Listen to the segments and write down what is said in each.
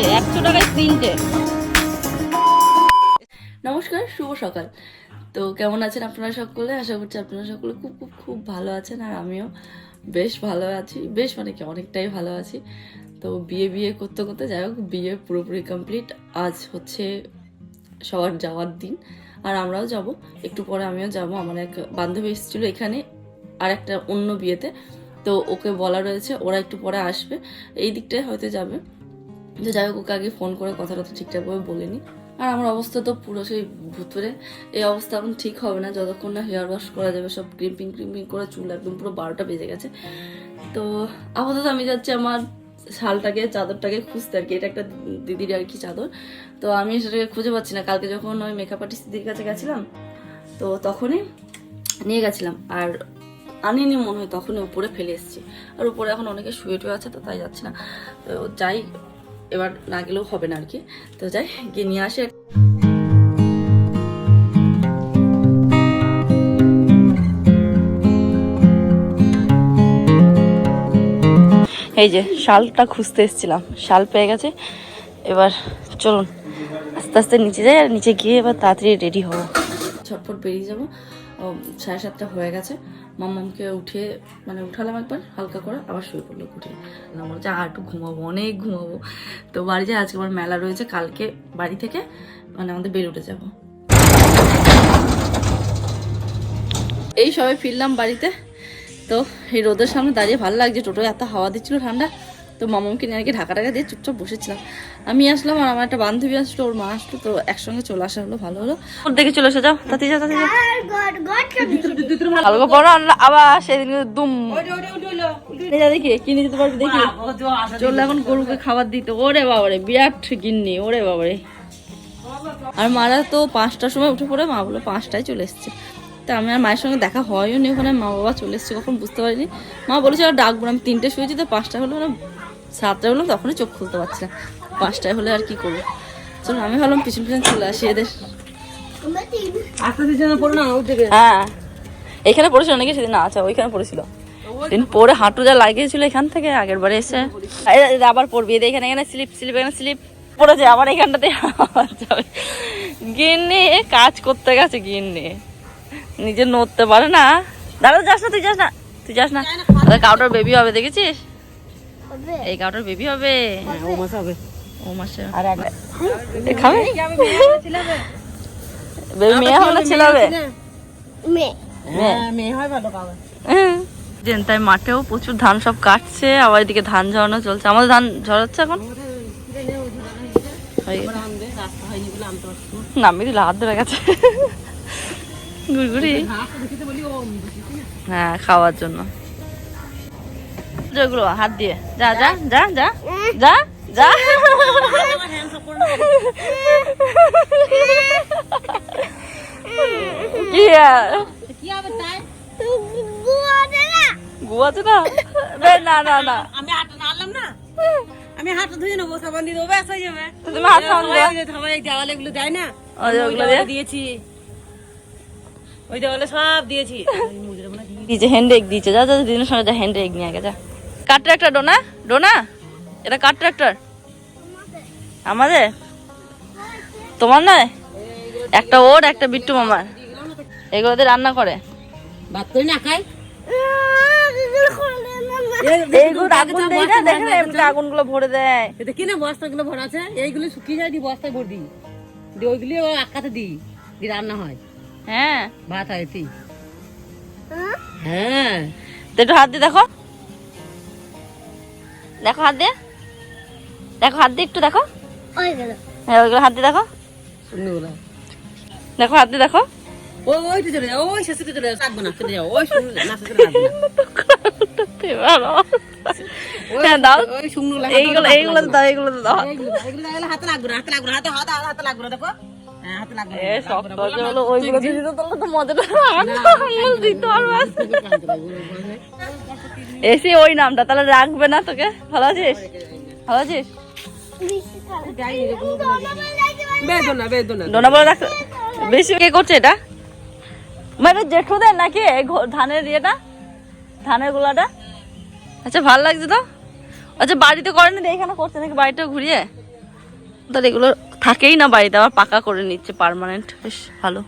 তিনটে একশো টাকায় তিনটে। নমস্কার, শুভ সকাল। তো কেমন আছেন আপনারা সকলে? আশা করছি আপনারা সকলে খুব খুব খুব ভালো আছেন আর আমিও বেশ ভালো আছি। বেশ মানে কি, অনেকটাই ভালো আছি। তো বিয়ে বিয়ে করতে করতে যাই হোক, বিয়ে পুরোপুরি কমপ্লিট আজ হচ্ছে সবার যাওয়ার দিন, আর আমরাও যাব। একটু পরে আমিও যাব। আমার এক বান্ধবী এসেছিল এখানে, আর একটা অন্য বিয়েতে। তো ওকে বলা রয়েছে, ওরা একটু পরে আসবে। এই দিকটায় হয়তো যাবে। তো যাই হোক, ওকে আগে ফোন করে কথাটা তো ঠিকঠাকভাবে বলিনি। আর আমার অবস্থা তো পুরো সেই ভুতুরে এই অবস্থা এখন ঠিক হবে না, যতক্ষণ না হেয়ার ওয়াশ করা যাবে, সব ক্রিম্পিং ক্রিম্পিং করে চুল একদম পুরো বারোটা বেজে গেছে। তো আপাতত আমি যাচ্ছি আমার শালটাকে, চাদরটাকে খুঁজতে আর কি। এটা একটা দিদির আর কি চাদর। তো আমি সেটাকে খুঁজে পাচ্ছি না। কালকে যখন ওই মেকআপ আর্টিস্ট দিদির কাছে গেছিলাম, তো তখনই নিয়ে গেছিলাম। আর আনিনি মনে হয়, তখনই উপরে ফেলে এসেছি। আর উপরে এখন অনেকে শুয়ে টুয়ে আছে, তো তাই যাচ্ছি না। তো যাই এবার না গেলেও হবে না আর কি। তো যাই, গিয়ে নিয়ে আসে। এই যে, শালটা খুঁজতে এসেছিলাম। শাল পেয়ে গেছে। এবার চলুন, আস্তে আস্তে নিচে যাই আর নিচে গিয়ে এবার তাড়াতাড়ি রেডি হব। ছটফট বেরিয়ে যাব। সাড়ে সাতটা হয়ে গেছে। মাম্মামকে উঠে মানে উঠালাম একবার, হালকা করে আবার শুয়ে পড়ল উঠে। আমার হচ্ছে আর একটু ঘুমাবো, অনেক ঘুমাবো। তো বাড়ি যাই আজকে আমার মেলা রয়েছে, কালকে বাড়ি থেকে মানে আমাদের বেড়ে উঠে যাব। এই সবাই ফিরলাম বাড়িতে। তো এই রোদের সামনে দাঁড়িয়ে ভালো লাগছে, টোটো এত হাওয়া দিচ্ছিল ঠান্ডা। তো মামামকে নিয়ে আর কি ঢাকা টাকা দিয়ে চুপচাপ বসেছিলাম। আমি আসলাম আর আমার একটা বান্ধবী আসলো ওর মা আসলো তো একসঙ্গে চলে আসা হলো ভালো হলো। ওর দেখে চলে এসে যাও তাতে যাও তাতে যাও। আবার সেদিন দুম। দেখি কিনে দিতে পারবি দেখি। চলে এখন গরুকে খাবার দিতে ওরে বাবারে বিরাট গিন্নি ওরে বাবারে। আর মারা তো পাঁচটার সময় উঠে পড়ে মা বলে পাঁচটায় চলে এসছে। তা আমি আর মায়ের সঙ্গে দেখা হয়ও নি ওখানে মা বাবা চলে এসছে কখন বুঝতে পারিনি। মা বলেছে আর ডাকবো। আমি তিনটে শুয়েছি তো পাঁচটা হলো মানে সাতটায় হলো তখনই চোখ খুলতে পারছি না। পাঁচটায় হলে আর কি করব? চলো আমি ভাবলাম পিছন পিছন চলে আসি এদের। হ্যাঁ। এখানে পড়েছিল নাকি সেদিন? না আচ্ছা ওইখানে পড়েছিল। দিন পরে হাঁটু যা লাগিয়েছিল এখান থেকে আগের বারে এসে। আবার পড়বি এই যে এখানে এখানে স্লিপ স্লিপ এখানে স্লিপ। পড়েছে আবার এখানটাতে আবার যাবে। গিন্নি কাজ করতে গেছে গিন্নি। নিজে নড়তে পারে না। দাদা যাস না তুই যাস না তুই যাস না। কাউটার বেবি হবে দেখেছিস? এই কাউটার বেবি হবে। ও মাসে হবে। ও মাসে আর খাবে? বেবি মেয়ে হবে না ছেলে হবে। মেয়ে। হ্যাঁ। যে তাই মাঠেও প্রচুর ধান সব কাটছে আবার এদিকে ধান ঝরানো চলছে। আমাদের ধান ঝরাচ্ছে এখন? হয়ে নামিয়ে দিল হাত ধরে গেছে। গুড়গুড়ি হ্যাঁ খাওয়ার জন্য। যেগুলো হাত দিয়ে। যা যা যা যা যা যা? ঘুমাচ্ছে না? না না না। আমি হাতটা নাড়লাম না? আমি হাতটা ধুয়ে নেব সাবান দিয়ে দেবো হয়ে যাবে। তুমি হাত সামনে দাও। ওই যে দেওয়ালে এগুলো দেয় না? ওই ওগুলো দেওয়ালে দিয়েছি। ওই দেওয়ালে সব দিয়েছি। দিয়েছে হ্যান্ড এগ দিয়েছে যা যা দিনের সঙ্গে যা হ্যান্ড এগ নিয়ে আগে যা। কার ট্রাক্টর ডোনা? ডোনা? এটা কার ট্রাক্টর আমাদের? তোমার নয়? একটা ওর একটা বিট্টু মামার। এগুলোতে রান্না করে। ভাত করি না খাই? আগুনগুলো ভরে দেয়। এটা কিনে ভরা আছে? এইগুলো শুকিয়ে যায় দিয়ে বস্তায় ভর দিই। দিয়ে ওইগুলি আকাতে দিই দিয়ে রান্না হয়। হ্যাঁ। ভাত হয় তুই হ্যাঁ। একটু হাত দিয়ে দেখো। দেখো হাত দিয়ে। দেখো হাত দিয়ে একটু দেখো। হ্যাঁ ওইগুলো হাত দিয়ে দেখো। দেখো হাত দিয়ে দেখো। ওই চলে যাও ওই চলে যাও রাখব না চলে যাও ওই শুকনো না শেষে রাখব না। ভালো। দাও। ওই এইগুলো এইগুলো দাও এইগুলো দাও। এইগুলো এইগুলো তাহলে হাতে লাগবে না হাতে লাগবে না হাতে হাতে হাতে লাগবে না দেখো। হ্যাঁ এসে ওই নামটা তাহলে রাখবে না তোকে ভালো আছিস ভালো আছিস ডোনা বলে রাখ বেশি কে করছে এটা মানে জেঠুদের নাকি ধানের ইয়েটা ধানের গোলাটা আচ্ছা ভালো লাগছে তো আচ্ছা বাড়িতে করেনি এখানে করছে নাকি বাড়িটা ঘুরিয়ে তাহলে এগুলো থাকেই না বাড়িতে আবার পাকা করে নিচ্ছে পার্মানেন্ট বেশ ভালো।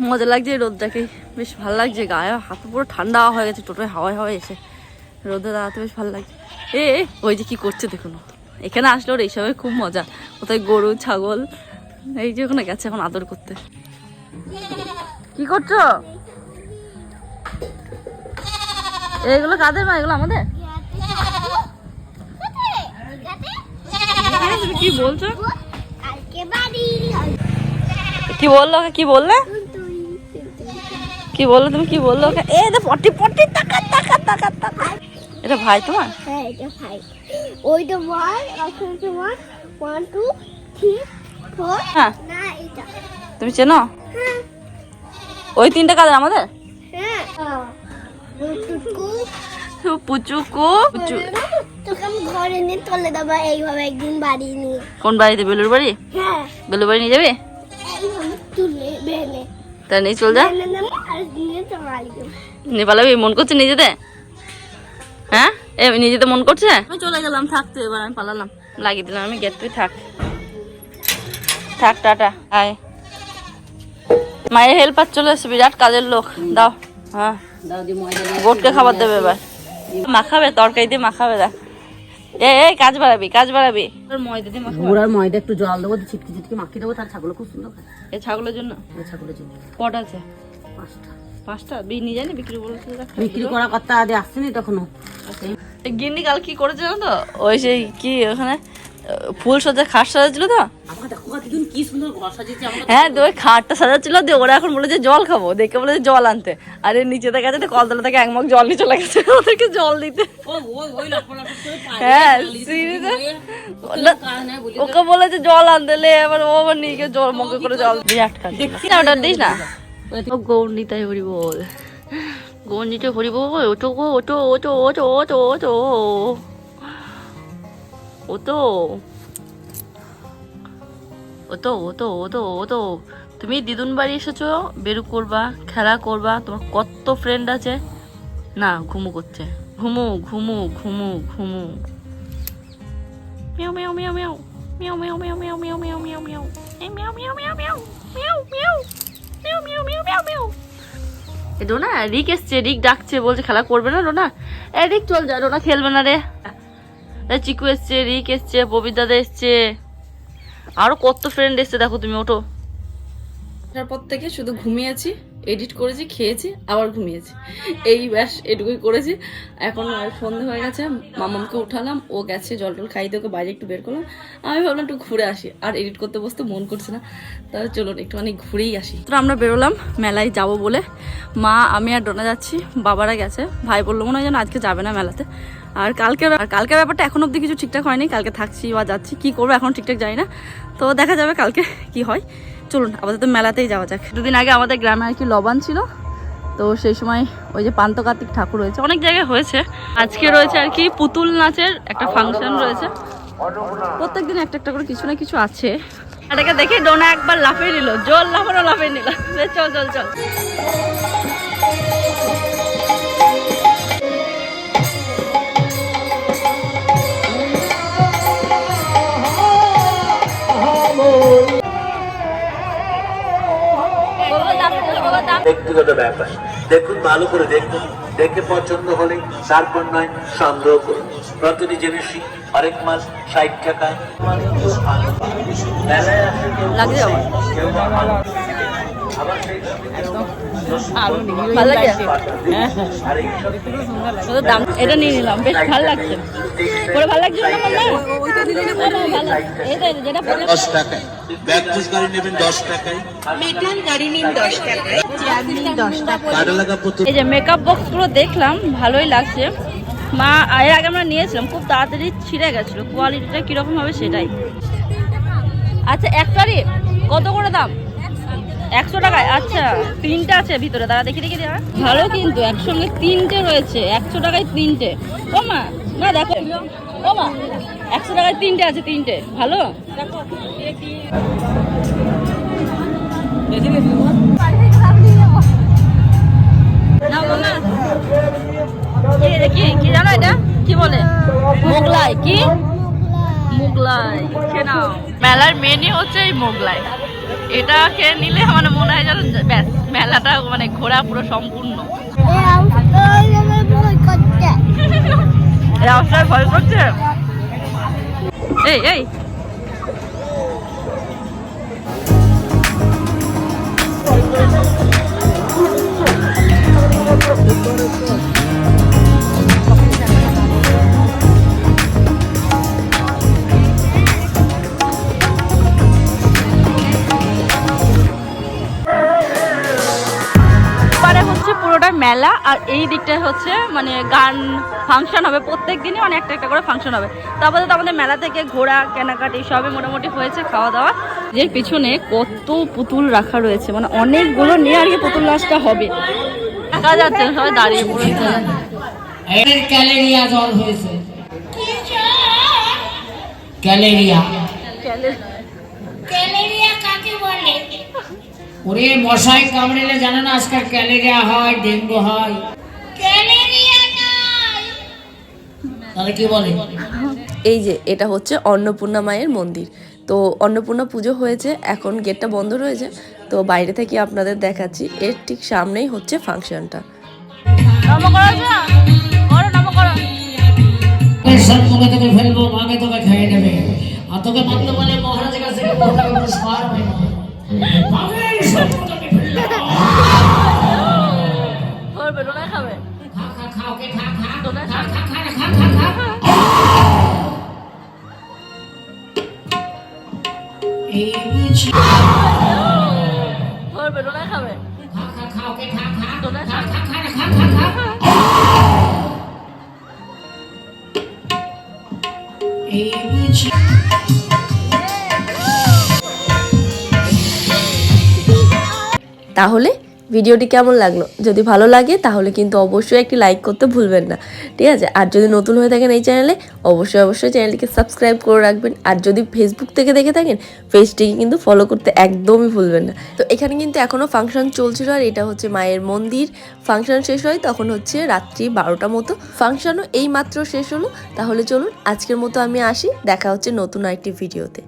মজা লাগছে রোদটাকে। বেশ ভালো লাগছে গায়ে। হাত পুরো ঠান্ডা হয়ে গেছে টোটোয় হাওয়ায় হাওয়ায় এসে। রোদে দাঁড়াতে বেশ ভালো লাগছে। এ, ওই যে কি করছে দেখুন। এখানে আসলে ওর এইসবে খুব মজা। কোথায় গরু ছাগল? এই যে ওখানে গেছে এখন আদর করতে। কি করছ? এগুলো কাদের মা? এগুলো আমাদের তুমি কি বলছো? কি বলল ওকে? কি বললে? কি বলল তুমি? কি বলল ওকে? এ দে পটি পটি টাকা টাকা টাকা টাকা এটা ভাই তোমার? হ্যাঁ এটা ভাই। টু থ্রি ফোর হ্যাঁ। না এটা তুমি চেনো? হ্যাঁ। ওই তিনটা কাদের আমাদের? হ্যাঁ। পুচুকু। পুচু তোকে আমি ঘরে নিয়ে চলে দেবো এইভাবে একদিন বাড়ি নিয়ে। কোন বাড়িতে বেলুর বাড়ি? হ্যাঁ। বেলুর বাড়ি নিয়ে যাবে? তুলে তা নিয়ে চল যা। নিয়ে পালাবি মন করছে নিয়ে যেতে হ্যাঁ? এ নিয়ে যেতে মন করছে? আমি চলে গেলাম থাকতে এবার আমি পালালাম। লাগিয়ে দিলাম আমি গেট তুই থাক। থাক টাটা আয়। মায়ের হেল্পার চলে এসে বিরাট কাজের লোক। দাও। হ্যাঁ। দাও দি ময়দা। দিয়ে গোটকে খাবার দেবে এবার। মাখাবে তরকারি দিয়ে মাখাবে দেখ। এই কাজ বাড়াবি কাজ বাড়াবি। ময়দা দিয়ে গুঁড়ার ময়দা একটু জল দেবো দিয়ে ছিটকে ছিটকে মাখিয়ে দেবো তার ছাগল খুব সুন্দর খায় এই ছাগলের জন্য? এই ছাগলের জন্য। কটা আছে? পাঁচটা। পাঁচটা? বি নিয়ে জানি বিক্রি বিক্রি করার কথা আসছেনি তখনও। গিন্নি কাল কি করেছে জানো তো? ওই সেই কি ওখানে ফুল সজ্জা খাট সাজাচ্ছিল তো? আমাকে কি সুন্দর ঘর সাজিয়েছে হ্যাঁ তো ওই খাটটা সাজাচ্ছিল দিয়ে ওরা এখন বলেছে জল খাব। দেখে বলেছে জল আনতে। আর এর নিচে থেকে আছে কলতলা থেকে এক মগ জল নিয়ে চলে গেছে। ওদেরকে জল দিতে। ও হ্যাঁ দিয়ে দিয়ে ওকে বলেছে জল আনতে লে এবার ও আবার নিয়ে গিয়ে জল মগে করে জল বিরাট খান না ওটা দিস না। ও গৌর নিতাই হরি বল হরি বল ওটো গো ওটো ওটো ওটো ওটো ওটো ওটো ওতো ওতো ওতো ওতো তুমি দিদুন বাড়ি এসেছ বেরু করবা খেলা করবা তোমার কত ফ্রেন্ড আছে না ঘুমু করছে ঘুমু ঘুমু ঘুমু ঘুমু মিয়াও মিয়াও মিয়াও মিয়াও মিয়াও মিয়াও মিয়াও মিয়াও মিয়াও মিয়াও মিয়াও মিয়াও মিয়াও মিয়াও মিয়াও ডোনা রিক এসছে রিক ডাকছে বলছে খেলা করবে না ডোনা এ রিক চল যা ডোনা খেলবে না রে চিকু এসছে রিক এসছে পবিত দাদা এসছে আরও কত ফ্রেন্ড এসছে দেখো তুমি ওঠো। তারপর থেকে শুধু ঘুমিয়েছি এডিট করেছি খেয়েছি আবার ঘুমিয়েছি। এই ব্যাস এটুকুই করেছি। এখন আর সন্ধে হয়ে গেছে মামামকে উঠালাম ও গেছে জল টল খাইতে ওকে বাইরে একটু বের করলাম। আমি ভাবলাম একটু ঘুরে আসি আর এডিট করতে বসতে মন করছে না। তাহলে চলুন একটুখানি ঘুরেই আসি। তো আমরা বেরোলাম মেলায় যাব বলে। মা আমি আর ডোনা যাচ্ছি বাবারা গেছে। ভাই বলল মনে হয় যেন আজকে যাবে না মেলাতে। আর কালকে আর কালকের ব্যাপারটা এখন অবধি কিছু ঠিকঠাক হয়নি। কালকে থাকছি বা যাচ্ছি, কি করব এখন ঠিকঠাক জানি না। তো দেখা যাবে কালকে কি হয়। চলুন, আপাতত মেলাতেই যাওয়া যাক। দুদিন আগে আমাদের গ্রামে আর কি লবান ছিল। তো সেই সময় ওই যে পান্ত কার্তিক ঠাকুর রয়েছে। অনেক জায়গায় হয়েছে। আজকে রয়েছে আর কি পুতুল নাচের একটা ফাংশন রয়েছে। প্রত্যেক দিন একটা একটা করে কিছু না কিছু আছে। এটাকে দেখে ডোনা একবার লাফিয়ে নিল। জল লাফানো, লাফিয়ে নিল। চল চল চল। ব্যক্তিগত ব্যাপার। দেখুন ভালো করে দেখুন। দেখে পছন্দ হলে তারপর নয় সংগ্রহ করুন। প্রতিটি জিনিসই হরেক মাস ষাট টাকা। এটা নিয়ে নিলাম বেশ ভালো লাগছে। হ্যাঁ, যেটা যেটা পরে দশ টাকায়। গাড়ি নেবেন দশ টাকায়। কাটা লাগা পুতুল। এই যে মেকআপ বক্সগুলো দেখলাম ভালোই লাগছে। মা এর আগে আমরা নিয়েছিলাম খুব তাড়াতাড়ি ছিঁড়ে গেছিল। কোয়ালিটিটা কীরকম হবে সেটাই। আচ্ছা একটারই কত করে দাম? একশো টাকায় আচ্ছা তিনটে আছে ভিতরে তারা দেখে দেখে দেওয়া ভালো কিন্তু একসঙ্গে তিনটে রয়েছে একশো টাকায় তিনটে। ও মা না দেখো। ও মা একশো টাকায় তিনটে আছে তিনটে ভালো কি জানো এটা কি বলে মোগলাই কি মোগলাই খেয়ে নাও মেলার মেনই হচ্ছে এই মোগলাই এটা খেয়ে নিলে মানে মনে হয় যেন ব্যাস মেলাটা মানে ঘোরা পুরো সম্পূর্ণ অবস্থায় ভয় করছে এই এই পারে মেলা আর এই দিকটায় হচ্ছে মানে গান ফাংশন হবে। প্রত্যেক দিনই মানে একটা একটা করে ফাংশন হবে। তারপরে তো আমাদের মেলা থেকে ঘোরা কেনাকাটি সবই মোটামুটি হয়েছে খাওয়া দাওয়া। যে পিছনে কত পুতুল রাখা রয়েছে। মানে অনেকগুলো নিয়ে আর কি পুতুল নাচটা হবে। দেখা যাচ্ছে সবাই দাঁড়িয়ে পড়েছে। ক্যালেরিয়া জ্বর হয়েছে। ক্যালেরিয়া। ওরে মশাই কামড়েলে জানো না আজকাল ক্যালেরিয়া হয় ডেঙ্গু হয়। তাহলে কি বলে? এই যে এটা হচ্ছে অন্নপূর্ণা মায়ের মন্দির। তো অন্নপূর্ণা পুজো হয়েছে এখন গেটটা বন্ধ রয়েছে। তো বাইরে থেকে আপনাদের দেখাচ্ছি এর ঠিক সামনেই হচ্ছে ফাংশনটা। ফেলব মাকে তোকে খেয়ে নেবে। আর তোকে মারতে বলে মহারাজের কাছে খা, খা, খা, খা, খা, খা, খা। এই বুঝি। তাহলে ভিডিওটি কেমন লাগল? যদি ভালো লাগে, তাহলে কিন্তু অবশ্যই একটি লাইক করতে ভুলবেন না। ঠিক আছে? আর যদি নতুন হয়ে থাকেন এই চ্যানেলে অবশ্যই অবশ্যই চ্যানেলটিকে সাবস্ক্রাইব করে রাখবেন। আর যদি ফেসবুক থেকে দেখে থাকেন পেজটিকে কিন্তু ফলো করতে একদমই ভুলবেন না। তো এখানে কিন্তু এখনও ফাংশন চলছিল, আর এটা হচ্ছে মায়ের মন্দির। ফাংশন শেষ হয় তখন হচ্ছে রাত্রি বারোটা মতো। ফাংশনও এই মাত্র শেষ হলো। তাহলে চলুন, আজকের মতো আমি আসি। দেখা হচ্ছে নতুন আরেকটি ভিডিওতে